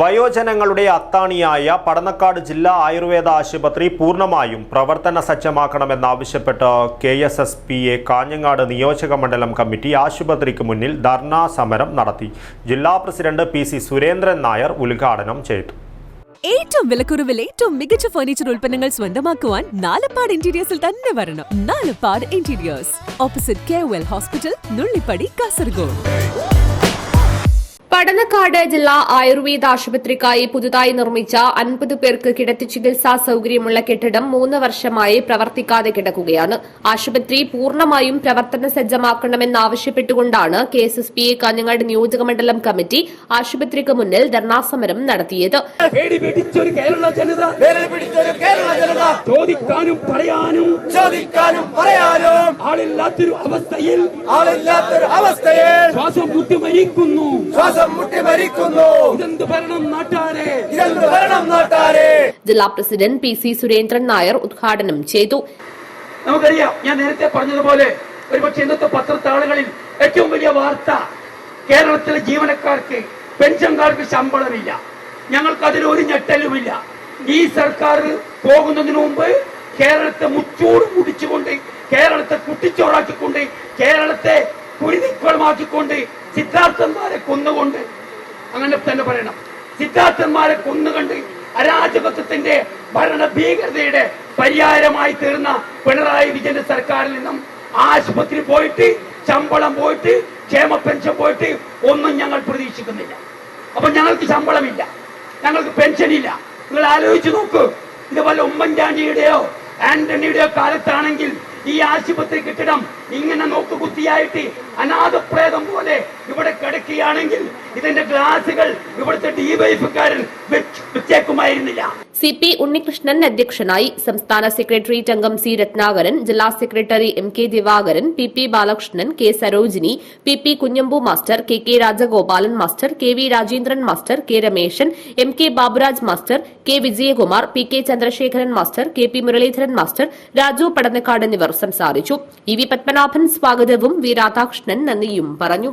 വയോജനങ്ങളുടെ അത്താണിയായ പടന്നക്കാട് ജില്ലാ ആയുർവേദ ആശുപത്രി പൂർണമായും പ്രവർത്തന സജ്ജമാക്കണമെന്നാവശ്യപ്പെട്ട് K S S P A Kanhangad നിയോജക മണ്ഡലം കമ്മിറ്റി ആശുപത്രിക്ക് മുന്നിൽ ധർണാ സമരം നടത്തി. ജില്ലാ president P C Surendran Nair ഉദ്ഘാടനം ചെയ്തു. ഏറ്റവും വിലക്കുറവിൽ ഏറ്റവും മികച്ച ഫർണിച്ചർ ഉൽപ്പന്നങ്ങൾ സ്വന്തമാക്കുവാൻ നാലപ്പാട് ഇന്റീരിയേഴ്സിൽ തന്നെ വരണം. Nalappad interiors opposite K hospital Nullippadi Kasaragod Padannakkad ജില്ലാ ആയുർവേദ ആശുപത്രിക്കായി പുതുതായി നിർമ്മിച്ച അൻപത് പേർക്ക് കിടത്തി ചികിത്സാ സൌകര്യമുള്ള കെട്ടിടം മൂന്ന് വർഷമായി പ്രവർത്തിക്കാതെ കിടക്കുകയാണ്. ആശുപത്രി പൂർണമായും പ്രവർത്തന സജ്ജമാക്കണമെന്നാവശ്യപ്പെട്ടുകൊണ്ടാണ് K S S P A Kanhangad നിയോജകമണ്ഡലം കമ്മിറ്റി ആശുപത്രിക്ക് മുന്നിൽ ധർണാസമരം നടത്തിയത്. ചോദിക്കാനും പറയാനും ചോദിക്കാനും പറയാനും. ആളില്ലാത്തൊരു അവസ്ഥയിൽ ആളില്ലാത്തൊരു അവസ്ഥയിൽ. ശ്വാസം മുട്ടി മരിക്കുന്നു. ശ്വാസം മുട്ടി മരിക്കുന്നു. ഇതെന്ത് ഭരണം നാട്ടാരെ? ഇതെന്ത് ഭരണം നാട്ടാരെ? ജില്ലാ president P C Surendran Nair ഉദ്ഘാടനം ചെയ്തു. നമുക്കറിയാം ഞാൻ നേരത്തെ പറഞ്ഞതുപോലെ ഒരുപക്ഷെ ഇന്നത്തെ പത്രത്താളുകളിൽ ഏറ്റവും വലിയ വാർത്ത കേരളത്തിലെ ജീവനക്കാർക്ക് പെൻഷൻകാർക്ക് ശമ്പളമില്ല. ഞങ്ങൾക്ക് അതിൽ ഒരു ഞെട്ടലുമില്ല. ഈ സർക്കാർ പോകുന്നതിന് മുമ്പ് കേരളത്തെ മുച്ചൂട് മുടിച്ചുകൊണ്ട് കേരളത്തെ കുട്ടിച്ചോറാക്കിക്കൊണ്ട് കേരളത്തെ കുരുതിക്കുളമാക്കിക്കൊണ്ട് സിദ്ധാർത്ഥന്മാരെ കൊന്നുകൊണ്ട് അങ്ങനെ തന്നെ പറയണം. സിദ്ധാർത്ഥന്മാരെ കൊന്നുകൊണ്ട് അരാജകത്വത്തിന്റെ ഭരണ ഭീകരതയുടെ പരിഹാരമായി തീർന്ന പിണറായി വിജയന്റെ സർക്കാരിൽ നിന്നും ആശുപത്രി പോയിട്ട് ശമ്പളം പോയിട്ട് ക്ഷേമ പെൻഷൻ പോയിട്ട് ഒന്നും ഞങ്ങൾ പ്രതീക്ഷിക്കുന്നില്ല. അപ്പൊ ഞങ്ങൾക്ക് ശമ്പളമില്ല. ഞങ്ങൾക്ക് പെൻഷൻ ഇല്ല നിങ്ങൾ ആലോചിച്ച് നോക്കൂ. ഇത് വല്ല ഉമ്മൻചാണ്ടിയുടെയോ ആന്റണിയുടെയോ കാലത്താണെങ്കിൽ ഈ ആശുപത്രി കെട്ടിടം ഇങ്ങനെ നോക്കുകുത്തിയായിട്ട് അനാഥപ്രേതം പോലെ ഇവിടെ കിടക്കുകയാണെങ്കിൽ ഇതിന്റെ ഗ്ലാസുകൾ ഇവിടുത്തെ ഡിവൈഫുകാരൻ വെച്ചേക്കുമായിരുന്നില്ല സി പി ഉണ്ണികൃഷ്ണൻ അധ്യക്ഷനായി സംസ്ഥാന സെക്രട്ടറി അംഗം സി രത്നാകരൻ ജില്ലാ secretary M K Divakaran P P Balakrishnan K Sarojini P P Kunhambu master K K Rajagopalan master K V Rajendran master K Rameshan M K Baburaj master K Vijayakumar P K Chandrasekharan master K P Muraleedharan master Raju Padannakkad എന്നിവർ സംസാരിച്ചു. E V Padmanabhan സ്വാഗതവും V Radhakrishnan നന്ദിയും പറഞ്ഞു.